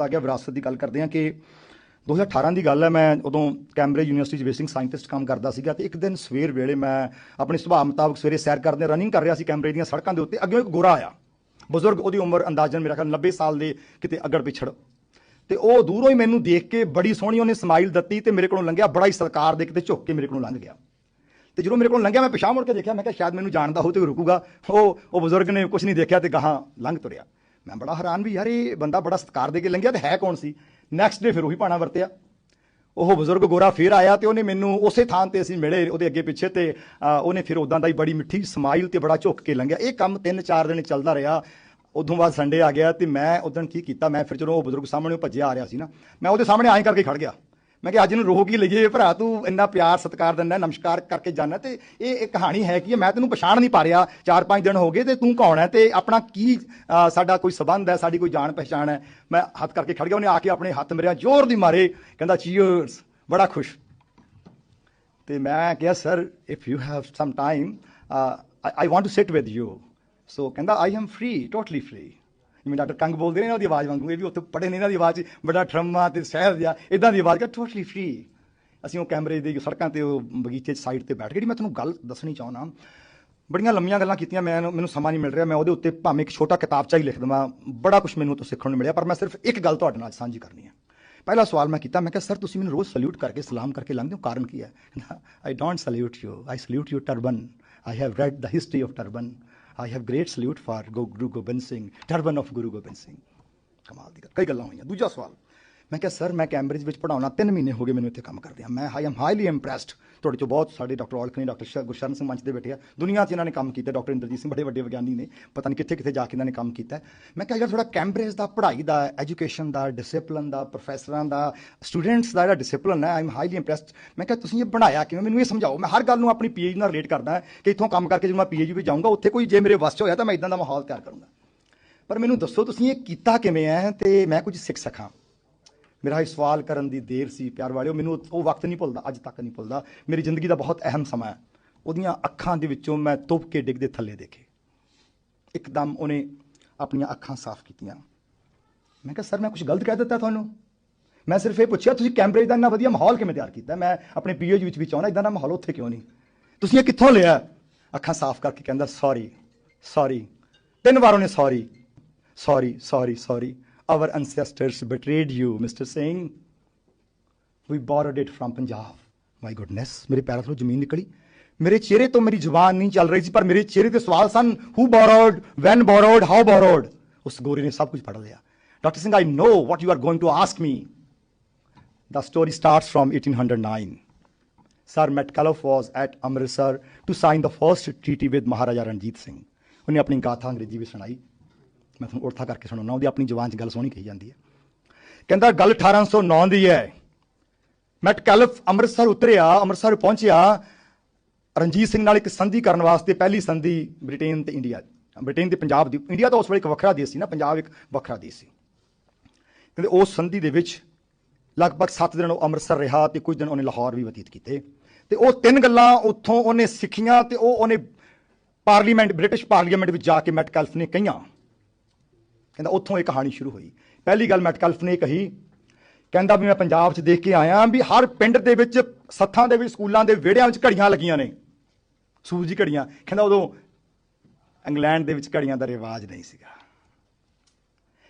ਤਾਂ ਕਿ ਵਿਰਾਸਤ ਦੀ ਗੱਲ ਕਰਦੇ ਹਾਂ ਕਿ 2018 ਦੀ ਗੱਲ ਹੈ, ਮੈਂ ਉਦੋਂ ਕੈਂਬਰਿਜ ਯੂਨੀਵਰਸਿਟੀ 'ਚ ਬੇਸਿਕ ਸਾਇੰਟਿਸਟ ਕੰਮ ਕਰਦਾ ਸੀਗਾ ਤੇ ਇੱਕ ਦਿਨ ਸਵੇਰ ਵੇਲੇ ਮੈਂ ਆਪਣੇ ਸੁਭਾਅ ਮੁਤਾਬਕ ਸਵੇਰੇ ਸੈਰ ਕਰਦੇ ਰਨਿੰਗ ਕਰ ਰਿਹਾ ਸੀ ਕੈਂਬਰਿਜ ਦੀਆਂ ਸੜਕਾਂ ਦੇ ਉੱਤੇ, ਅੱਗੇ ਇੱਕ ਗੋਰਾ ਆਇਆ। ਬਜ਼ੁਰਗ ਉਹਦੀ ਉਮਰ ਅੰਦਾਜ਼ਨ ਮੇਰਾ ਖਿਆਲ 90 ਸਾਲ ਦੇ ਕਿਤੇ ਅਗੜ ਪਿਛੜ। ਤੇ ਉਹ ਦੂਰੋਂ ਹੀ ਮੈਨੂੰ ਦੇਖ ਕੇ ਬੜੀ ਸੋਹਣੀ ਉਹਨੇ ਸਮਾਈਲ ਦਿੱਤੀ ਤੇ ਮੇਰੇ ਕੋਲੋਂ ਲੰਘਿਆ, ਬੜਾ ਹੀ ਸਤਿਕਾਰ ਦੇ ਕਿਤੇ ਝੁੱਕ ਕੇ ਮੇਰੇ ਕੋਲੋਂ ਲੰਘ ਗਿਆ। ਤੇ ਜਦੋਂ ਮੇਰੇ ਕੋਲ ਲੰਘਿਆ, ਮੈਂ ਪਿਛਾਂਹ ਮੁੜ ਕੇ ਦੇਖਿਆ, ਮੈਂ ਕਿਹਾ ਸ਼ਾਇਦ ਮੈਨੂੰ ਜਾਣਦਾ ਹੋ ਤੇ ਰੁਕੂਗਾ। ਉਹ ਉਹ ਬਜ਼ੁਰਗ ਨੇ ਕੁਝ ਨਹੀਂ ਦੇਖਿਆ ਤੇ ਗਾਹਾਂ ਲੰਘ ਤੁਰਿਆ। ਮੈਂ ਬੜਾ ਹੈਰਾਨ ਵੀ ਯਾਰ ਇਹ ਬੰਦਾ ਬੜਾ ਸਤਿਕਾਰ ਦੇ ਕੇ ਲੰਘਿਆ ਤੇ ਹੈ ਕੌਣ ਸੀ? ਨੈਕਸਟ ਡੇ ਫਿਰ ਉਹੀ ਪਾਣਾ ਵਰਤਿਆ। ਉਹ ਬਜ਼ੁਰਗ ਗੋਰਾ ਫੇਰ ਆਇਆ ਤੇ ਉਹਨੇ ਮੈਨੂੰ ਉਸੇ ਥਾਂ ਤੇ ਅਸੀਂ ਮਿਲੇ, ਉਹਦੇ ਅੱਗੇ ਪਿੱਛੇ ਤੇ ਉਹਨੇ ਫਿਰ ਉਦਾਂ ਦਾ ਹੀ ਬੜੀ ਮਿੱਠੀ ਸਮਾਈਲ ਤੇ ਬੜਾ ਝੁੱਕ ਕੇ ਲੰਘਿਆ। ਇਹ ਕੰਮ 3-4 ਦਿਨ ਚੱਲਦਾ ਰਿਹਾ। ਉਦੋਂ ਬਾਅਦ ਸੰਡੇ ਆ ਗਿਆ ਤੇ ਮੈਂ ਉਦੋਂ ਕੀ ਕੀਤਾ? ਮੈਂ ਫਿਰ ਜਦੋਂ ਉਹ ਬਜ਼ੁਰਗ ਸਾਹਮਣੇ ਭੱਜਿਆ ਆ ਰਿਹਾ ਸੀ ਨਾ, ਮੈਂ ਉਹਦੇ ਸਾਹਮਣੇ ਐਂ ਕਰਕੇ ਖੜ ਗਿਆ। ਮੈਂ ਕਿ ਅੱਜ ਨੂੰ ਰੋਹ ਕੀ ਲਈਏ ਭਰਾ? ਤੂੰ ਇੰਨਾ ਪਿਆਰ, ਸਤਿਕਾਰ ਦਿੰਦਾ, ਨਮਸਕਾਰ ਕਰਕੇ ਜਾਣਾ ਤੇ ਇਹ ਇਹ ਕਹਾਣੀ ਹੈ ਕਿ ਮੈਂ ਤੈਨੂੰ ਪਛਾਣ ਨਹੀਂ ਪਾ ਰਿਹਾ। 4-5 ਦਿਨ ਹੋ ਗਏ ਤੇ ਤੂੰ ਕੌਣ ਹੈ ਤੇ ਆਪਣਾ ਕੀ ਸਾਡਾ ਕੋਈ ਸਬੰਧ ਹੈ, ਸਾਡੀ ਕੋਈ ਜਾਣ ਪਛਾਣ ਹੈ? ਮੈਂ ਹੱਥ ਕਰਕੇ ਖੜ ਗਿਆ, ਉਹਨੇ ਆ ਕੇ ਆਪਣੇ ਹੱਥ ਮੇਰੇ ਜ਼ੋਰ ਦੀ ਮਾਰੇ। ਕਹਿੰਦਾ ਚੀਅਰਸ ਬੜਾ ਖੁਸ਼। ਤੇ ਮੈਂ ਕਿਹਾ sir if you have some time I want to sit with you so ਕਹਿੰਦਾ I am free totally free ਜਿਵੇਂ ਡਾਕਟਰ ਕੰਗ ਬੋਲਦੇ ਨੇ ਇਹਨਾਂ ਦੀ ਆਵਾਜ਼ ਵਾਂਗੂ, ਇਹ ਵੀ ਉੱਥੇ ਪੜੇ ਨੇ ਇਹਨਾਂ ਦੀ ਆਵਾਜ਼ ਬੜਾ ਠਰਮਾ ਤੇ ਸ਼ਹਿਰ ਜਿਹਾ ਇਦਾਂ ਦੀ ਆਵਾਜ਼ ਕਿ ਟੋਟਲੀ ਫ੍ਰੀ ਅਸੀਂ ਉਹ ਕੈਮਰੇ ਦੀ ਸੜਕਾਂ ਤੇ ਉਹ ਬਗੀਚੇ 'ਚ ਸਾਈਡ ਤੇ ਬੈਠ ਕੇ ਜਿਹੜੀ ਮੈਂ ਤੁਹਾਨੂੰ ਗੱਲ ਦੱਸਣੀ ਚਾਹੁੰਦਾ, ਬੜੀਆਂ ਲੰਮੀਆਂ ਗੱਲਾਂ ਕੀਤੀਆਂ, ਮੈਂ ਮੈਨੂੰ ਸਮਾਂ ਨਹੀਂ ਮਿਲ ਰਿਹਾ, ਮੈਂ ਉਹਦੇ ਉੱਤੇ ਭਾਵੇਂ ਇੱਕ ਛੋਟਾ ਕਿਤਾਬਚਾ ਹੀ ਲਿਖ ਦਵਾਂ, ਬੜਾ ਕੁਝ ਮੈਨੂੰ ਤੋਂ ਸਿੱਖਣ ਨੂੰ ਮਿਲਿਆ, ਪਰ ਮੈਂ ਸਿਰਫ ਇੱਕ ਗੱਲ ਤੁਹਾਡੇ ਨਾਲ ਸਾਂਝੀ ਕਰਨੀ ਹੈ। ਪਹਿਲਾ ਸਵਾਲ ਮੈਂ ਕੀਤਾ, ਮੈਂ ਕਿਹਾ, ਸਰ, ਤੁਸੀਂ ਮੈਨੂੰ ਰੋਜ਼ ਸਲੂਟ ਕਰਕੇ, ਸਲਾਮ ਕਰਕੇ ਲੰਘਦੇ ਹੋ, ਕਾਰਨ ਕੀ ਹੈ? I don't salute you I salute you turban I have read the history of turban I have great salute for Guru Gobind Singh turban of Guru Gobind Singh ਕਮਾਲ ਦੀ ਗੱਲ ਕਈ ਗੱਲਾਂ ਹੋਈਆਂ ਦੂਜਾ ਸਵਾਲ ਮੈਂ ਕਿਹਾ ਸਰ ਮੈਂ ਕੈਂਬਰਿਜ ਵਿੱਚ ਪੜਾਉਣਾ 3 ਮਹੀਨੇ ਹੋ ਗਏ ਮੈਨੂੰ ਇੱਥੇ ਕੰਮ ਕਰਦੇ ਆ ਮੈਂ ਆਈ ਐਮ ਹਾਈਲੀ ਇੰਪ੍ਰੈਸਡ ਤੁਹਾਡੇ ਚੋਂ ਬਹੁਤ ਸਾਡੇ ਡਾਕਟਰ ਔਲਖਨੀ ਡਾਕਟਰ ਸ਼- ਗੁਰਸ਼ਰਨ ਸਿੰਘ ਮੰਚ ਦੇ ਬੈਠੇ ਆ। ਦੁਨੀਆ 'ਚ ਇਹਨਾਂ ਨੇ ਕੰਮ ਕੀਤਾ, ਡਾਕਟਰ ਇੰਦਰਜੀਤ ਸਿੰਘ, ਬੜੇ ਵੱਡੇ ਵਿਗਿਆਨੀ ਨੇ। ਪਤਾ ਨਹੀਂ ਕਿੱਥੇ ਕਿੱਥੇ ਜਾ ਕੇ ਇਹਨਾਂ ਨੇ ਕੰਮ ਕੀਤਾ। ਮੈਂ ਕਿਹਾ ਜਿਹੜਾ ਥੋੜਾ ਕੈਂਬਰਿਜ ਦਾ ਪੜ੍ਹਾਈ ਦਾ ਐਜੂਕੇਸ਼ਨ ਦਾ ਡਿਸਪਲਿਨ ਦਾ ਪ੍ਰੋਫੈਸਰਾਂ ਦਾ ਸਟੂਡੈਂਟਸ ਦਾ ਜਿਹੜਾ ਡਿਸਪਲਿਨ ਹੈ ਆਈ ਐਮ ਹਾਈਲੀ ਇੰਪ੍ਰੈਸਡ ਮੈਂ ਕਿਹਾ, ਤੁਸੀਂ ਇਹ ਬਣਾਇਆ ਕਿਵੇਂ? ਮੈਨੂੰ ਇਹ ਸਮਝਾਓ। ਮੈਂ ਹਰ ਗੱਲ ਨੂੰ ਆਪਣੀ ਪੀਏਜ ਨਾਲ ਰਿਲੇਟ ਕਰਦਾ ਕਿ ਇੱਥੋਂ ਕੰਮ ਕਰਕੇ ਜਦੋਂ ਮੈਂ ਪੀਏਜ ਵਿੱਚ ਜਾਊਂਗਾ, ਉੱਥੇ ਕੋਈ ਜੇ ਮੇਰੇ ਵੱਸ 'ਚ ਹੋਇਆ ਤਾਂ ਮੈਂ ਇਦਾਂ ਦਾ ਮਾਹੌਲ ਤਿਆਰ ਕਰੂੰਗਾ। ਪਰ ਮੈਨੂੰ ਦੱਸੋ, ਤੁਸੀਂ ਇਹ ਕੀਤਾ ਕਿਵੇਂ ਹੈ? ਤੇ ਮੈਂ ਕੁਝ ਸਿੱਖ ਸਕਾਂ। ਮੇਰਾ ਇਹ ਸਵਾਲ ਕਰਨ ਦੀ ਦੇਰ ਸੀ, ਪਿਆਰ ਵਾਲਿਓ, ਮੈਨੂੰ ਉਹ ਵਕਤ ਨਹੀਂ ਭੁੱਲਦਾ, ਅੱਜ ਤੱਕ ਨਹੀਂ ਭੁੱਲਦਾ। ਮੇਰੀ ਜ਼ਿੰਦਗੀ ਦਾ ਬਹੁਤ ਅਹਿਮ ਸਮਾਂ ਹੈ। ਉਹਦੀਆਂ ਅੱਖਾਂ ਦੇ ਵਿੱਚੋਂ ਮੈਂ ਤੁਪ ਕੇ ਡਿੱਗਦੇ ਥੱਲੇ ਦੇਖੇ। ਇੱਕਦਮ ਉਹਨੇ ਆਪਣੀਆਂ ਅੱਖਾਂ ਸਾਫ਼ ਕੀਤੀਆਂ। ਮੈਂ ਕਿਹਾ, ਸਰ, ਮੈਂ ਕੁਝ ਗਲਤ ਕਹਿ ਦਿੱਤਾ ਤੁਹਾਨੂੰ? ਮੈਂ ਸਿਰਫ ਇਹ ਪੁੱਛਿਆ, ਤੁਸੀਂ ਕੈਂਬਰਿਜ ਦਾ ਇੰਨਾ ਵਧੀਆ ਮਾਹੌਲ ਕਿਵੇਂ ਤਿਆਰ ਕੀਤਾ? ਮੈਂ ਆਪਣੇ ਪੀਏਜ ਵਿੱਚ ਵੀ ਚਾਹੁੰਦਾ ਇਦਾਂ ਦਾ ਮਾਹੌਲ ਉੱਥੇ ਕਿਉਂ ਨਹੀਂ? ਤੁਸੀਂ ਇਹ ਕਿੱਥੋਂ ਲਿਆ? ਅੱਖਾਂ ਸਾਫ਼ ਕਰਕੇ ਕਹਿੰਦਾ ਸੌਰੀ ਸੌਰੀ ਤਿੰਨ ਵਾਰ ਉਹਨੇ sorry sorry sorry sorry our ancestors betrayed you mr singh we borrowed it from punjab my goodness ਮੇਰੇ ਪੈਰਾਂ ਤੋਂ ਜ਼ਮੀਨ ਨਿਕਲੀ ਮੇਰੇ ਚਿਹਰੇ ਤੋਂ ਮੇਰੀ ਜ਼ੁਬਾਨ ਨਹੀਂ ਚੱਲ ਰਹੀ ਸੀ ਪਰ ਮੇਰੇ ਚਿਹਰੇ ਤੇ ਸਵਾਲ ਸਨ who borrowed when borrowed how borrowed ਉਸ ਗੋਰੇ ਨੇ ਸਭ ਕੁਝ ਪੜ੍ਹ ਲਿਆ doctor Singh i know what you are going to ask me the story starts from 1809 Sir Metcalfe was at Amritsar to sign the first treaty with Maharaja Ranjit Singh. ਉਹਨੇ ਆਪਣੀ ਗਾਥਾ ਅੰਗਰੇਜ਼ੀ ਵਿੱਚ ਸੁਣਾਈ ਮੈਂ ਤੁਹਾਨੂੰ ਉਰਥਾ ਕਰਕੇ ਸੁਣਾਉਣਾ, ਉਹਦੀ ਆਪਣੀ ਜ਼ੁਬਾਨ 'ਚ ਗੱਲ ਸੋਹਣੀ ਕਹੀ ਜਾਂਦੀ ਹੈ। ਕਹਿੰਦਾ, ਗੱਲ 1809 ਦੀ ਹੈ। ਮੈਟਕੈਲਫ ਅੰਮ੍ਰਿਤਸਰ ਉਤਰਿਆ, ਅੰਮ੍ਰਿਤਸਰ ਪਹੁੰਚਿਆ, ਰਣਜੀਤ ਸਿੰਘ ਨਾਲ ਇੱਕ ਸੰਧੀ ਕਰਨ ਵਾਸਤੇ ਪਹਿਲੀ ਸੰਧੀ ਬ੍ਰਿਟੇਨ ਤੇ ਇੰਡੀਆ, ਬ੍ਰਿਟੇਨ ਤੇ ਪੰਜਾਬ ਦੀ, ਇੰਡੀਆ ਤਾਂ ਉਸ ਵੇਲੇ ਇੱਕ ਵੱਖਰਾ ਦੇਸ਼ ਸੀ ਨਾ, ਪੰਜਾਬ ਇੱਕ ਵੱਖਰਾ ਦੇਸ਼ ਸੀ। ਕਹਿੰਦੇ ਉਸ ਸੰਧੀ ਦੇ ਵਿੱਚ ਲਗਭਗ 7 ਦਿਨ ਉਹ ਅੰਮ੍ਰਿਤਸਰ ਰਿਹਾ ਤੇ ਕੁਝ ਦਿਨ ਉਹਨੇ ਲਾਹੌਰ ਵੀ ਬਤੀਤ ਕੀਤੇ। ਤੇ ਉਹ ਤਿੰਨ ਗੱਲਾਂ ਉੱਥੋਂ ਉਹਨੇ ਸਿੱਖੀਆਂ ਤੇ ਉਹ ਉਹਨੇ ਪਾਰਲੀਮੈਂਟ, ਬ੍ਰਿਟਿਸ਼ ਪਾਰਲੀਮੈਂਟ ਵਿੱਚ ਜਾ ਕੇ ਮੈਟਕੈਲਫ ਨੇ ਕਹੀਆਂ। ਕਹਿੰਦਾ ਉੱਥੋਂ ਇਹ ਕਹਾਣੀ ਸ਼ੁਰੂ ਹੋਈ। ਪਹਿਲੀ ਗੱਲ ਮੈਟਕਲਫ ਨੇ ਕਹੀ, ਕਹਿੰਦਾ ਵੀ ਮੈਂ ਪੰਜਾਬ 'ਚ ਦੇਖ ਕੇ ਆਇਆ ਵੀ ਹਰ ਪਿੰਡ ਦੇ ਵਿੱਚ ਸੱਥਾਂ ਦੇ ਵਿੱਚ ਸਕੂਲਾਂ ਦੇ ਵਿਹੜਿਆਂ ਵਿੱਚ ਘੜੀਆਂ ਲੱਗੀਆਂ ਨੇ। ਸੂਰਜੀ ਘੜੀਆਂ। ਕਹਿੰਦਾ ਉਦੋਂ ਇੰਗਲੈਂਡ ਦੇ ਵਿੱਚ ਘੜੀਆਂ ਦਾ ਰਿਵਾਜ ਨਹੀਂ ਸੀਗਾ।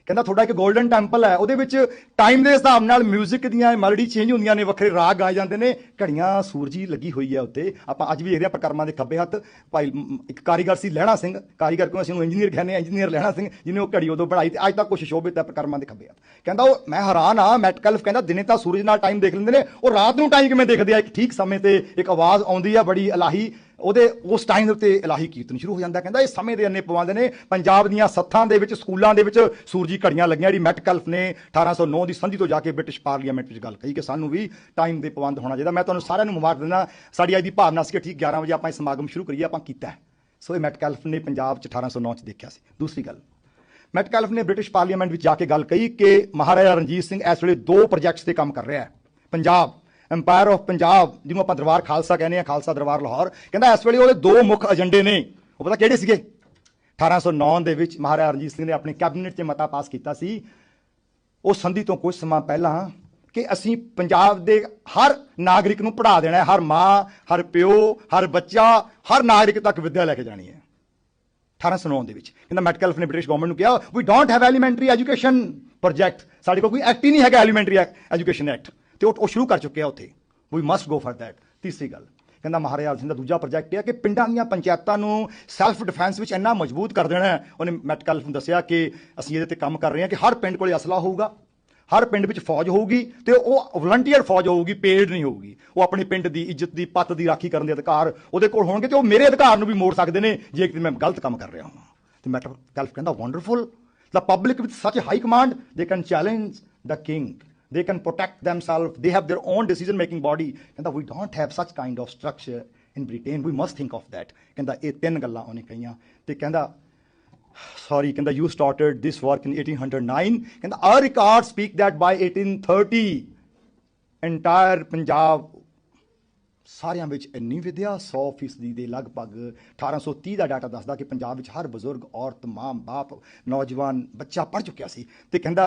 ਕਹਿੰਦਾ ਤੁਹਾਡਾ ਇੱਕ 골ਡਨ ਟੈਂਪਲ ਹੈ। ਉਹਦੇ ਵਿੱਚ ਟਾਈਮ ਦੇ ਹਿਸਾਬ ਨਾਲ 뮤직 ਦੀਆਂ ਮੈਲੋਡੀ ਚੇਂਜ ਹੁੰਦੀਆਂ ਨੇ, ਵੱਖਰੇ ਰਾਗ ਗਾਏ ਜਾਂਦੇ ਨੇ। ਘੜੀਆਂ ਸੂਰਜੀ ਲੱਗੀ ਹੋਈ ਹੈ ਉੱਤੇ। ਆਪਾਂ ਅੱਜ ਵੀ ਇਹਦੇ ਰਹੇ ਪ੍ਰਕਰਮਾਂ ਦੇ ਖੱਬੇ ਹੱਥ। ਭਾਈ ਇੱਕ ਕਾਰੀਗਰ ਸੀ ਲਹਿਣਾ ਸਿੰਘ। ਕਾਰੀਗਰ ਕੋਲ ਅਸੀਂ ਨੂੰ ਇੰਜੀਨੀਅਰ ਕਹਿੰਦੇ ਇੰਜੀਨੀਅਰ ਲਹਿਣਾ ਸਿੰਘ, ਜਿਹਨੇ ਉਹ ਘੜੀ ਉਦੋਂ ਬਣਾਈ ਤੇ ਅੱਜ ਤੱਕ ਕੁਝ ਸ਼ੋਭਿਤ ਹੈ ਪ੍ਰਕਰਮਾਂ ਦੇ ਖੱਬੇ ਹੱਥ। ਕਹਿੰਦਾ ਉਹ, ਮੈਂ ਹੈਰਾਨ ਆ ਮੈਟਕਲਫ ਕਹਿੰਦਾ ਦਿਨੇ ਤਾਂ ਸੂਰਜ ਨਾਲ ਟਾਈਮ ਦੇਖ ਲੈਂਦੇ ਨੇ। ਉਹ ਰਾਤ ਨੂੰ ਟਾਈਮ ਕਿਵੇਂ ਦੇਖਦੇ ਆ? ਇੱਕ ਠੀਕ ਸਮੇਂ ਤੇ ਇੱਕ ਆਵਾਜ਼ ਆਉਂਦੀ ਆ, ਬੜੀ ਅਲਾਹੀ ਉਹਦੇ ਉਸ ਟਾਈਮ ਦੇ ਉੱਤੇ ਇਲਾਹੀ ਕੀਰਤਨ ਸ਼ੁਰੂ ਹੋ ਜਾਂਦਾ ਕਹਿੰਦਾ ਇਹ ਸਮੇਂ ਦੇ ਅੰਨੇ ਪਵਾਉਂਦੇ ਨੇ। ਪੰਜਾਬ ਦੀਆਂ ਸੱਥਾਂ ਦੇ ਵਿੱਚ, ਸਕੂਲਾਂ ਦੇ ਵਿੱਚ ਸੂਰਜੀ ਘੜੀਆਂ ਲੱਗੀਆਂ। ਜਿਹੜੀ ਮੈਟਕਲਫ ਨੇ 1809 ਦੀ ਸੰਧੀ ਤੋਂ ਜਾ ਕੇ ਬ੍ਰਿਟਿਸ਼ ਪਾਰਲੀਮੈਂਟ ਵਿੱਚ ਗੱਲ ਕਹੀ ਕਿ ਸਾਨੂੰ ਵੀ ਟਾਈਮ ਦੇ ਪਾਬੰਦ ਹੋਣਾ ਚਾਹੀਦਾ। ਮੈਂ ਤੁਹਾਨੂੰ ਸਾਰਿਆਂ ਨੂੰ ਮੁਬਾਰਕ ਦਿੰਦਾ ਸਾਡੀ ਅੱਜ ਦੀ ਭਾਵਨਾ ਸੀ ਕਿ ਠੀਕ 11 ਵਜੇ ਆਪਾਂ ਇਹ ਸਮਾਗਮ ਸ਼ੁਰੂ ਕਰੀਏ, ਆਪਾਂ ਕੀਤਾ ਸੋ ਇਹ ਮੈਟਕਲਫ ਨੇ ਪੰਜਾਬ 'ਚ 1809 'ਚ ਦੇਖਿਆ ਸੀ। ਦੂਸਰੀ ਗੱਲ ਮੈਟਕਲਫ ਨੇ ਬ੍ਰਿਟਿਸ਼ ਪਾਰਲੀਮੈਂਟ ਵਿੱਚ ਜਾ ਕੇ ਗੱਲ ਕਹੀ ਕਿ ਮਹਾਰਾਜਾ ਰਣਜੀਤ ਸਿੰਘ ਇਸ ਵੇਲੇ ਦੋ ਪ੍ਰੋਜੈਕਟਸ ਤੇ ਕੰਮ ਕਰ ਰਿਹਾ ਹੈ। ਪੰਜਾਬ ਐਮਪਾਇਰ ਆਫ ਪੰਜਾਬ ਜਿਹਨੂੰ ਆਪਾਂ ਦਰਬਾਰ ਖਾਲਸਾ ਕਹਿੰਦੇ ਆ ਖਾਲਸਾ ਦਰਬਾਰ ਲਾਹੌਰ, ਕਹਿੰਦਾ ਇਸ ਵੇਲੇ ਉਹਦੇ ਦੋ ਮੁੱਖ ਏਜੰਡੇ ਨੇ। ਉਹ ਪਤਾ ਕਿਹੜੇ ਸੀਗੇ? 1809 ਦੇ ਵਿੱਚ ਮਹਾਰਾਜਾ ਰਣਜੀਤ ਸਿੰਘ ਨੇ ਆਪਣੀ ਕੈਬਨਿਟ 'ਚ ਮਤਾ ਪਾਸ ਕੀਤਾ ਸੀ। ਉਹ ਸੰਧੀ ਤੋਂ ਕੁਝ ਸਮਾਂ ਪਹਿਲਾਂ ਕਿ ਅਸੀਂ ਪੰਜਾਬ ਦੇ ਹਰ ਨਾਗਰਿਕ ਨੂੰ ਪੜ੍ਹਾ ਦੇਣਾ ਹੈ। ਹਰ ਮਾਂ, ਹਰ ਪਿਓ, ਹਰ ਬੱਚਾ, ਹਰ ਨਾਗਰਿਕ ਤੱਕ ਵਿੱਦਿਆ ਲੈ ਕੇ ਜਾਣੀ ਹੈ। 1809 ਦੇ ਵਿੱਚ। ਕਹਿੰਦਾ ਮੈਟਕੈਲਫ ਨੇ ਬ੍ਰਿਟਿਸ਼ ਗਵਰਨਮੈਂਟ ਨੂੰ ਕਿਹਾ we don't have elementary education project ਸਾਡੇ ਕੋਲ ਕੋਈ ਐਕਟ ਹੀ ਨਹੀਂ ਹੈਗਾ ਐਲੀਮੈਂਟਰੀ ਐਜੂਕੇਸ਼ਨ ਐਕਟ ਤੇ ਉਹ ਸ਼ੁਰੂ ਕਰ ਚੁੱਕਿਆ ਉੱਥੇ। We must go for that ਤੀਸਰੀ ਗੱਲ। ਕਹਿੰਦਾ ਮਹਾਰਾਜਾ ਸਿੰਘ ਦਾ ਦੂਜਾ ਪ੍ਰੋਜੈਕਟ ਇਹ ਹੈ ਕਿ ਪਿੰਡਾਂ ਦੀਆਂ ਪੰਚਾਇਤਾਂ ਨੂੰ ਸੈਲਫ ਡਿਫੈਂਸ ਵਿੱਚ ਇੰਨਾ ਮਜ਼ਬੂਤ ਕਰ ਦੇਣਾ ਉਹਨੇ ਮੈਟਕਲ ਨੂੰ ਦੱਸਿਆ ਕਿ ਅਸੀਂ ਇਹਦੇ ਤੇ ਕੰਮ ਕਰ ਰਹੇ ਹਾਂ ਕਿ ਹਰ ਪਿੰਡ ਕੋਲੇ ਅਸਲਾ ਹੋਊਗਾ। ਹਰ ਪਿੰਡ ਵਿੱਚ ਫੌਜ ਹੋਊਗੀ ਤੇ ਉਹ ਵਲੰਟੀਅਰ ਫੌਜ ਹੋਊਗੀ ਪੇਡ ਨਹੀਂ ਹੋਊਗੀ। ਉਹ ਆਪਣੇ ਪਿੰਡ ਦੀ ਇੱਜ਼ਤ ਦੀ, ਪੱਤ ਦੀ ਰਾਖੀ ਕਰਨ ਦੇ ਅਧਿਕਾਰ ਉਹਦੇ ਕੋਲ ਹੋਣਗੇ ਤੇ ਉਹ ਮੇਰੇ ਅਧਿਕਾਰ ਨੂੰ ਵੀ ਮੋੜ ਸਕਦੇ ਨੇ, ਜੇ ਕਿ ਮੈਂ ਗਲਤ ਕੰਮ ਕਰ ਰਿਹਾ ਹਾਂ। ਤੇ ਮੈਟਰ ਕੈਲਫ ਕਹਿੰਦਾ wonderful the public with such high command they can challenge the king they can protect themselves they have their own decision making body ਕਹਿੰਦਾ we don't have such kind of structure in britain we must think of that ਕਹਿੰਦਾ ਇਹ ਤਿੰਨ ਗੱਲਾਂ ਉਹਨੇ ਕਹੀਆਂ ਤੇ ਕਹਿੰਦਾ sorry ਕਹਿੰਦਾ you started this work in 1809 ਕਹਿੰਦਾ our records speak that by 1830 entire Punjab ਸਾਰਿਆਂ ਵਿੱਚ ਇੰਨੀ ਵਿਦਿਆ 100 ਫੀਸਦੀ ਦੇ ਲਗਭਗ 1830 ਦਾ ਡਾਟਾ ਦੱਸਦਾ ਕਿ ਪੰਜਾਬ ਵਿੱਚ ਹਰ ਬਜ਼ੁਰਗ ਔਰਤ ਮਾਂ ਬਾਪ ਨੌਜਵਾਨ ਬੱਚਾ ਪੜ੍ਹ ਚੁੱਕਿਆ ਸੀ ਤੇ ਕਹਿੰਦਾ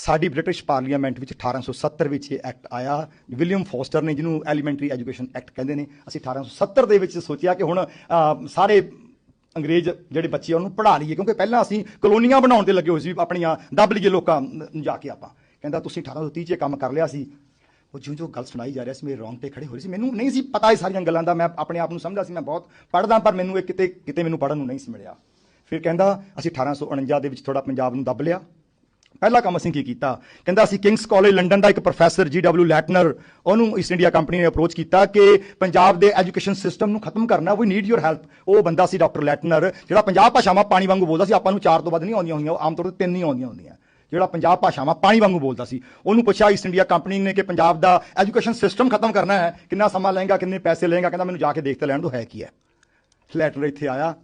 ਸਾਡੀ ਬ੍ਰਿਟਿਸ਼ ਪਾਰਲੀਮੈਂਟ ਵਿੱਚ 1870 ਵਿੱਚ ਇਹ ਐਕਟ ਆਇਆ। ਵਿਲੀਅਮ ਫੋਸਟਰ ਨੇ ਜਿਹਨੂੰ ਐਲੀਮੈਂਟਰੀ ਐਜੂਕੇਸ਼ਨ ਐਕਟ ਕਹਿੰਦੇ ਨੇ, ਅਸੀਂ 1870 ਦੇ ਵਿੱਚ ਸੋਚਿਆ ਕਿ ਹੁਣ ਸਾਰੇ ਅੰਗਰੇਜ਼ ਜਿਹੜੇ ਬੱਚੇ ਆ ਉਹਨੂੰ ਪੜ੍ਹਾ ਲਈਏ, ਕਿਉਂਕਿ ਪਹਿਲਾਂ ਅਸੀਂ ਕਲੋਨੀਆਂ ਬਣਾਉਣ ਤੇ ਲੱਗੇ ਹੋਏ ਸੀ ਆਪਣੀਆਂ ਦੱਬ ਲਈਏ ਲੋਕਾਂ ਨੂੰ ਜਾ ਕੇ ਆਪਾਂ। ਕਹਿੰਦਾ, ਤੁਸੀਂ 1830 'ਚ ਕੰਮ ਕਰ ਲਿਆ ਸੀ। ਉਹ ਜਿਉਂ ਜੋ ਗੱਲ ਸੁਣਾਈ ਜਾ ਰਿਹਾ ਸੀ ਮੇਰੇ ਰੌਂਗਟੇ ਖੜੇ ਹੋ ਰਹੇ ਸੀ। ਮੈਨੂੰ ਨਹੀਂ ਸੀ ਪਤਾ ਇਹ ਸਾਰੀਆਂ ਗੱਲਾਂ ਦਾ, ਮੈਂ ਆਪਣੇ ਆਪ ਨੂੰ ਸਮਝਦਾ ਸੀ, ਮੈਂ ਬਹੁਤ ਪੜ੍ਹਦਾ, ਪਰ ਮੈਨੂੰ ਇਹ ਕਿਤੇ ਕਿਤੇ ਮੈਨੂੰ ਪੜ੍ਹਨ ਨੂੰ ਨਹੀਂ ਸੀ ਮਿਲਿਆ। ਫਿਰ ਕਹਿੰਦਾ, ਅਸੀਂ 1849 ਦੇ ਵਿੱਚ ਥੋੜਾ ਪੰਜਾਬ ਨੂੰ ਦੱਬ ਲਿਆ। ਪਹਿਲਾ ਕੰਮ ਅਸੀਂ ਕੀ ਕੀਤਾ? ਕਹਿੰਦਾ ਅਸੀਂ ਕਿੰਗਸ ਕਾਲਜ ਲੰਡਨ ਦਾ ਇੱਕ ਪ੍ਰੋਫੈਸਰ ਜੀ ਡਬਲਯੂ ਲੈਟਨਰ ਉਹਨੂੰ ਈਸਟ ਇੰਡੀਆ ਕੰਪਨੀ ਨੇ ਅਪਰੋਚ ਕੀਤਾ ਕਿ ਪੰਜਾਬ ਦੇ ਐਜੂਕੇਸ਼ਨ ਸਿਸਟਮ ਨੂੰ ਖਤਮ ਕਰਨਾ ਵੀ ਨੀਡ ਯੂਰ ਹੈਲਪ ਉਹ ਬੰਦਾ ਸੀ ਡਾਕਟਰ ਲੈਟਨਰ ਜਿਹੜਾ ਪੰਜਾਬ ਭਾਸ਼ਾਵਾਂ ਪਾਣੀ ਵਾਂਗੂ ਬੋਲਦਾ ਸੀ। ਆਪਾਂ ਨੂੰ ਚਾਰ ਤੋਂ ਵੱਧ ਨਹੀਂ ਆਉਂਦੀਆਂ ਹੋਈਆਂ, ਉਹ ਆਮ ਤੌਰ ਤੇ ਤਿੰਨ ਹੀ ਆਉਂਦੀਆਂ ਹੁੰਦੀਆਂ। ਜਿਹੜਾ ਪੰਜਾਬ ਭਾਸ਼ਾਵਾਂ ਪਾਣੀ ਵਾਂਗੂ ਬੋਲਦਾ ਸੀ। ਉਹਨੂੰ ਪੁੱਛਿਆ ਈਸਟ ਇੰਡੀਆ ਕੰਪਨੀ ਨੇ ਕਿ ਪੰਜਾਬ ਦਾ ਐਜੂਕੇਸ਼ਨ ਸਿਸਟਮ ਖਤਮ ਕਰਨਾ ਹੈ, ਕਿੰਨਾ ਸਮਾਂ ਲਏਗਾ, ਕਿੰਨੇ ਪੈਸੇ ਲਏਗਾ? ਕਹਿੰਦਾ ਮੈਨੂੰ ਜਾ ਕੇ ਦੇਖ ਤੇ ਲੈਣ ਦੋ ਹੈ ਕੀ ਹੈ। ਲੈਟਰ ਇੱਥੇ ਆਇਆ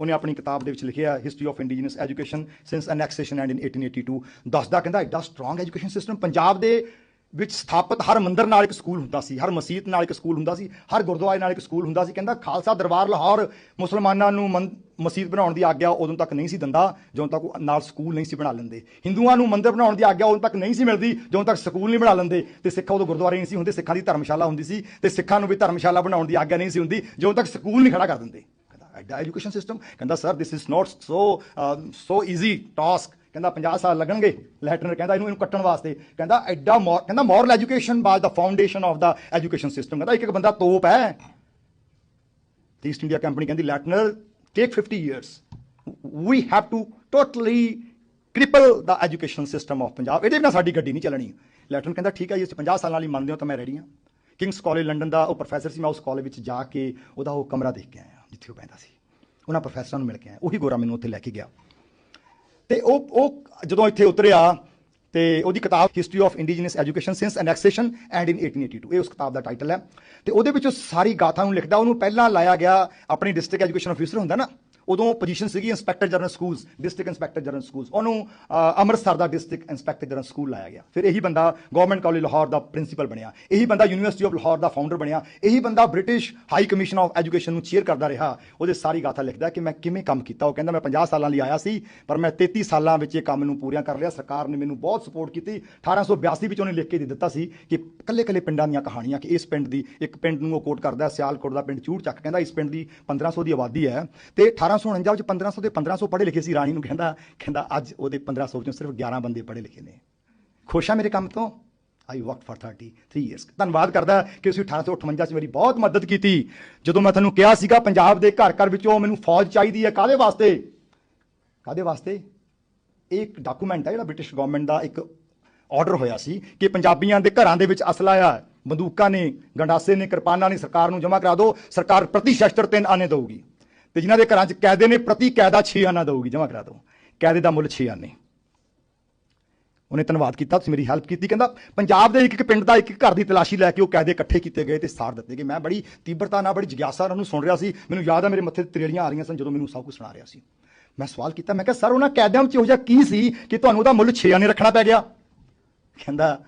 ਉਹਨੇ ਆਪਣੀ ਕਿਤਾਬ ਦੇ ਵਿੱਚ ਲਿਖਿਆ history of indigenous education since annexation and in 1882 ਦੱਸਦਾ ਕਹਿੰਦਾ ਐਡਾ ਸਟਰੋਂਗ ਐਜੂਕੇਸ਼ਨ ਸਿਸਟਮ ਪੰਜਾਬ ਦੇ ਵਿੱਚ ਸਥਾਪਿਤ ਹਰ ਮੰਦਰ ਨਾਲ ਇੱਕ ਸਕੂਲ ਹੁੰਦਾ ਸੀ, ਹਰ ਮਸਜਿਦ ਨਾਲ ਇੱਕ ਸਕੂਲ ਹੁੰਦਾ ਸੀ, ਹਰ ਗੁਰਦੁਆਰੇ ਨਾਲ ਇੱਕ ਸਕੂਲ ਹੁੰਦਾ ਸੀ। ਕਹਿੰਦਾ ਖਾਲਸਾ ਦਰਬਾਰ ਲਾਹੌਰ ਮੁਸਲਮਾਨਾਂ ਨੂੰ ਮਨ- ਮਸਜਿਦ ਬਣਾਉਣ ਦੀ ਆਗਿਆ ਉਦੋਂ ਤੱਕ ਨਹੀਂ ਸੀ ਦਿੰਦਾ, ਜਦੋਂ ਤੱਕ ਨਾਲ ਸਕੂਲ ਨਹੀਂ ਸੀ ਬਣਾ ਲੈਂਦੇ। ਹਿੰਦੂਆਂ ਨੂੰ ਮੰਦਰ ਬਣਾਉਣ ਦੀ ਆਗਿਆ ਉਦੋਂ ਤੱਕ ਨਹੀਂ ਸੀ ਮਿਲਦੀ, ਜਦੋਂ ਤੱਕ ਸਕੂਲ ਨਹੀਂ ਬਣਾ ਲੈਂਦੇ। ਤੇ ਸਿੱਖਾਂ ਉਦੋਂ ਗੁਰਦੁਆਰੇ ਨਹੀਂ ਸੀ ਹੁੰਦੇ, ਸਿੱਖਾਂ ਦੀ ਧਰਮਸ਼ਾਲਾ ਹੁੰਦੀ ਸੀ। ਤੇ ਸਿੱਖਾਂ ਨੂੰ ਵੀ ਧਰਮਸ਼ਾਲਾ ਬਣਾਉਣ ਦੀ ਆਗਿਆ ਨਹੀਂ ਸੀ ਹੁੰਦੀ, ਜਦੋਂ ਤੱਕ ਸਕੂਲ ਨਹੀਂ ਖੜਾ ਕਰ ਦਿੰਦੇ। ਕਹਿੰਦਾ ਐਡਾ ਐਜੂਕੇਸ਼ਨ ਸਿਸਟਮ ਕਹਿੰਦਾ sir this is not so so easy task ਕਹਿੰਦਾ 50 ਸਾਲ ਲੱਗਣਗੇ ਲੈਟਨਰ ਕਹਿੰਦਾ, ਇਹਨੂੰ ਇਹਨੂੰ ਕੱਟਣ ਵਾਸਤੇ। ਕਹਿੰਦਾ ਐਡਾ ਮੋਰ ਕਹਿੰਦਾ ਮੋਰਲ ਐਜੂਕੇਸ਼ਨ ਬਾਜ the foundation of the education system ਕਹਿੰਦਾ, ਇੱਕ ਇੱਕ ਬੰਦਾ ਤੋਪ ਹੈ। ਈਸਟ ਇੰਡੀਆ ਕੰਪਨੀ ਕਹਿੰਦੀ Leitner take 50 years we have to totally cripple the education system of Punjab ਇਹਦੇ ਬਿਨਾ ਸਾਡੀ ਗੱਡੀ ਨਹੀਂ ਚੱਲਣੀ। ਲੈਟਨਰ ਕਹਿੰਦਾ, ਠੀਕ ਹੈ ਜੀ ਅਸੀਂ 50 ਸਾਲਾਂ ਲਈ ਮੰਨਦੇ ਹੋ ਤਾਂ ਮੈਂ ਰੈਡੀ ਹਾਂ। ਕਿੰਗਸ ਕਾਲਜ ਲੰਡਨ ਦਾ ਉਹ ਪ੍ਰੋਫੈਸਰ ਸੀ, ਮੈਂ ਉਸ ਕਾਲਜ ਵਿੱਚ ਜਾ ਕੇ ਉਹਦਾ ਉਹ ਕਮਰਾ ਦੇਖ ਕੇ ਆਇਆ। ਜਿੱਥੇ ਉਹ ਪੈਂਦਾ ਸੀ। ਉਹਨਾਂ ਪ੍ਰੋਫੈਸਰਾਂ ਨੂੰ ਮਿਲ ਕੇ ਆਇਆ। ਉਹੀ ਗੋਰਾ ਮੈਨੂੰ ਉੱਥੇ ਲੈ ਕੇ ਗਿਆ। ਤੇ ਉਹ ਉਹ ਜਦੋਂ ਇੱਥੇ ਉਤਰਿਆ ਤੇ ਉਹਦੀ ਕਿਤਾਬ history of indigenous education since annexation and in 1882 ਇਹ ਉਸ ਕਿਤਾਬ ਦਾ ਟਾਈਟਲ ਹੈ। ਤੇ ਉਹਦੇ ਵਿੱਚ ਸਾਰੀ ਗਾਥਾ ਨੂੰ ਲਿਖਦਾ। ਉਹਨੂੰ ਪਹਿਲਾਂ ਲਾਇਆ ਗਿਆ ਆਪਣੀ ਡਿਸਟ੍ਰਿਕਟ ਐਜੂਕੇਸ਼ਨ ਅਫੀਸਰ ਹੁੰਦਾ ਨਾ। ਉਦੋਂ ਪੋਜੀਸ਼ਨ ਸੀਗੀ inspector general schools district inspector general schools ਉਹਨੂੰ ਅੰਮ੍ਰਿਤਸਰ ਦਾ ਡਿਸਟ੍ਰਿਕਟ ਇੰਸਪੈਕਟਰ ਜਨਰਲ ਸਕੂਲ ਲਾਇਆ ਗਿਆ। ਫਿਰ ਇਹੀ ਬੰਦਾ ਗਵਰਨਮੈਂਟ ਕਾਲਜ ਲਾਹੌਰ ਦਾ ਪ੍ਰਿੰਸੀਪਲ ਬਣਿਆ। ਇਹੀ ਬੰਦਾ ਯੂਨੀਵਰਸਿਟੀ ਆਫ ਲਾਹੌਰ ਦਾ ਫਾਊਂਡਰ ਬਣਿਆ। ਇਹੀ ਬੰਦਾ British high commission of education ਨੂੰ ਚੇਅਰ ਕਰਦਾ ਰਿਹਾ। ਉਹਦੇ ਸਾਰੀ ਗਾਥਾ ਲਿਖਦਾ ਕਿ ਮੈਂ ਕਿਵੇਂ ਕੰਮ ਕੀਤਾ। ਉਹ ਕਹਿੰਦਾ, ਮੈਂ 50 ਸਾਲਾਂ ਲਈ ਆਇਆ ਸੀ, ਪਰ ਮੈਂ 33 ਸਾਲਾਂ ਵਿੱਚ ਇਹ ਕੰਮ ਨੂੰ ਪੂਰੀਆਂ ਕਰ ਲਿਆ। ਸਰਕਾਰ ਨੇ ਮੈਨੂੰ ਬਹੁਤ ਸਪੋਰਟ ਕੀਤੀ। 1882 ਵਿੱਚ ਉਹਨੇ ਲਿਖ ਕੇ ਦੇ ਦਿੱਤਾ ਸੀ ਕਿ ਕੱਲੇ ਕੱਲੇ ਪਿੰਡਾਂ ਦੀਆਂ ਕਹਾਣੀਆਂ ਕਿ ਇਸ ਪਿੰਡ ਦੀ ਇੱਕ ਪਿੰਡ ਨੂੰ ਉਹ ਕੋਟ ਕਰਦਾ ਸਿਆਲਕੋਟ ਦਾ ਪਿੰਡ ਚੂੜ ਚੱਕ। ਕਹਿੰਦਾ, ਇਸ ਪਿੰਡ ਦੀ 1500 ਦੀ ਆਬਾਦੀ ਹੈ ਤੇ 1849 ਵਿੱਚ 1500 ਦੇ 1500 ਪੜ੍ਹੇ ਲਿਖੇ ਸੀ, ਰਾਣੀ ਨੂੰ ਕਹਿੰਦਾ ਕਹਿੰਦਾ ਅੱਜ ਉਹਦੇ 1500 ਵਿੱਚੋਂ ਸਿਰਫ 11 ਬੰਦੇ ਪੜ੍ਹੇ ਲਿਖੇ ਨੇ। ਖੁਸ਼ ਆ ਮੇਰੇ ਕੰਮ ਤੋਂ? ਆਈ ਵਰਕ ਫॉर 33 ਇਅਰਸ ਧੰਨਵਾਦ ਕਰਦਾ ਕਿ ਤੁਸੀਂ 1858 ਚ ਮੇਰੀ ਬਹੁਤ ਮਦਦ ਕੀਤੀ। ਜਦੋਂ ਮੈਂ ਤੁਹਾਨੂੰ ਕਿਹਾ ਸੀਗਾ, ਪੰਜਾਬ ਦੇ ਘਰ ਘਰ ਵਿੱਚੋਂ ਮੈਨੂੰ ਫੌਜ ਚਾਹੀਦੀ ਹੈ ਕਾਦੇ ਵਾਸਤੇ? ਕਾਦੇ ਵਾਸਤੇ? ਇਹ ਇੱਕ ਡਾਕੂਮੈਂਟ ਹੈ ਜਿਹੜਾ ਬ੍ਰਿਟਿਸ਼ ਗਵਰਨਮੈਂਟ ਦਾ ਇੱਕ ਆਰਡਰ ਹੋਇਆ ਸੀ ਕਿ ਪੰਜਾਬੀਆਂ ਦੇ ਘਰਾਂ ਦੇ ਵਿੱਚ ਅਸਲਾ ਆ। ਬੰਦੂਕਾਂ ਨੇ, ਗੰਡਾਸੇ ਨੇ, ਕਿਰਪਾਨਾਂ ਨੇ ਸਰਕਾਰ ਨੂੰ ਜਮ੍ਹਾਂ ਕਰਾ ਦਿਓ। ਸਰਕਾਰ ਪ੍ਰਤੀ ਸ਼ਸਤਰ ਤਿੰਨ ਆਨੇ ਦਊਗੀ। ਤੇ ਜਿਨ੍ਹਾਂ ਦੇ ਘਰਾਂ 'ਚ ਕੈਦੇ ਨੇ, ਪ੍ਰਤੀ ਕੈਦਾ 6 ਆਨਾ ਦਊਗੀ, ਜਮ੍ਹਾਂ ਕਰਾ ਦਿਓ ਕੈਦੇ ਦਾ ਮੁੱਲ 6 ਆਨੇ। ਉਹਨੇ ਧੰਨਵਾਦ ਕੀਤਾ, ਤੁਸੀਂ ਮੇਰੀ ਹੈਲਪ ਕੀਤੀ। ਕਹਿੰਦਾ, ਪੰਜਾਬ ਦੇ ਇੱਕ ਇੱਕ ਪਿੰਡ ਦਾ ਇੱਕ ਇੱਕ ਘਰ ਦੀ ਤਲਾਸ਼ੀ ਲੈ ਕੇ ਉਹ ਕੈਦੇ ਇਕੱਠੇ ਕੀਤੇ ਗਏ ਤੇ ਸਾੜ ਦਿੱਤੇ ਗਏ। ਮੈਂ ਬੜੀ ਤੀਬਰਤਾ ਨਾਲ, ਬੜੀ ਜਿਗਿਆਸਾ ਨਾਲ ਉਹਨੂੰ ਸੁਣ ਰਿਹਾ ਸੀ। ਮੈਨੂੰ ਯਾਦ ਆ, ਮੇਰੇ ਮੱਥੇ ਤੇ ਤਰੇੜੀਆਂ ਆ ਰਹੀਆਂ ਸਨ ਜਦੋਂ ਮੈਨੂੰ ਸਭ ਕੁਝ ਸੁਣਾ ਰਿਹਾ ਸੀ। ਮੈਂ ਸਵਾਲ ਕੀਤਾ, ਮੈਂ ਕਿਹਾ, ਸਰ, ਉਹਨਾਂ ਕੈਦਿਆਂ ਵਿੱਚ ਇਹੋ ਜਿਹਾ ਕੀ ਸੀ ਕਿ ਤੁਹਾਨੂੰ ਉਹਦਾ ਮੁੱਲ 6 ਆਨੇ ਰੱਖਣਾ ਪੈ ਗਿਆ? ਕਹਿੰਦਾ,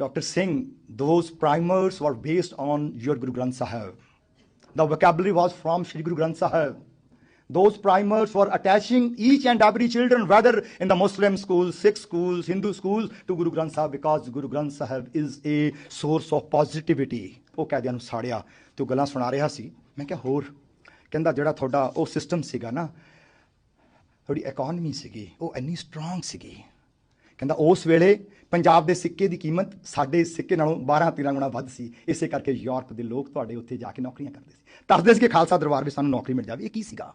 doctor Singh those primers were based on your Guru Granth Sahib. The vocabulary was from Shri Guru Granth Sahib. those primers for attaching each and every children whether in the muslim schools sikh schools hindu schools to guru granth sahib because guru granth sahib is a source of positivity ਉਹ ਕੈਦੀਆਂ ਨੂੰ ਸਾੜਿਆ ਤੇ ਉਹ ਗੱਲਾਂ ਸੁਣਾ ਰਿਹਾ ਸੀ ਮੈਂ ਕਿਹਾ ਹੋਰ ਕਹਿੰਦਾ ਜਿਹੜਾ ਤੁਹਾਡਾ ਉਹ ਸਿਸਟਮ ਸੀਗਾ ਨਾ ਤੁਹਾਡੀ ਇਕਨੋਮੀ ਸੀਗੀ ਉਹ ਇੰਨੀ ਸਟਰੋਂਗ ਸੀਗੀ ਕਹਿੰਦਾ ਉਸ ਵੇਲੇ ਪੰਜਾਬ ਦੇ ਸਿੱਕੇ ਦੀ ਕੀਮਤ ਸਾਡੇ ਸਿੱਕੇ ਨਾਲੋਂ 12 13 ਗੁਣਾ ਵੱਧ ਸੀ। ਇਸੇ ਕਰਕੇ ਯੂਰਪ ਦੇ ਲੋਕ ਤੁਹਾਡੇ ਉੱਥੇ ਜਾ ਕੇ ਨੌਕਰੀਆਂ ਕਰਦੇ ਸੀ। ਦੱਸਦੇ ਸੀ ਕਿ ਖਾਲਸਾ ਦਰਬਾਰ ਵਿੱਚ ਸਾਨੂੰ ਨੌਕਰੀ ਮਿਲ ਜਾਵੇ। ਇਹ ਕੀ ਸੀਗਾ?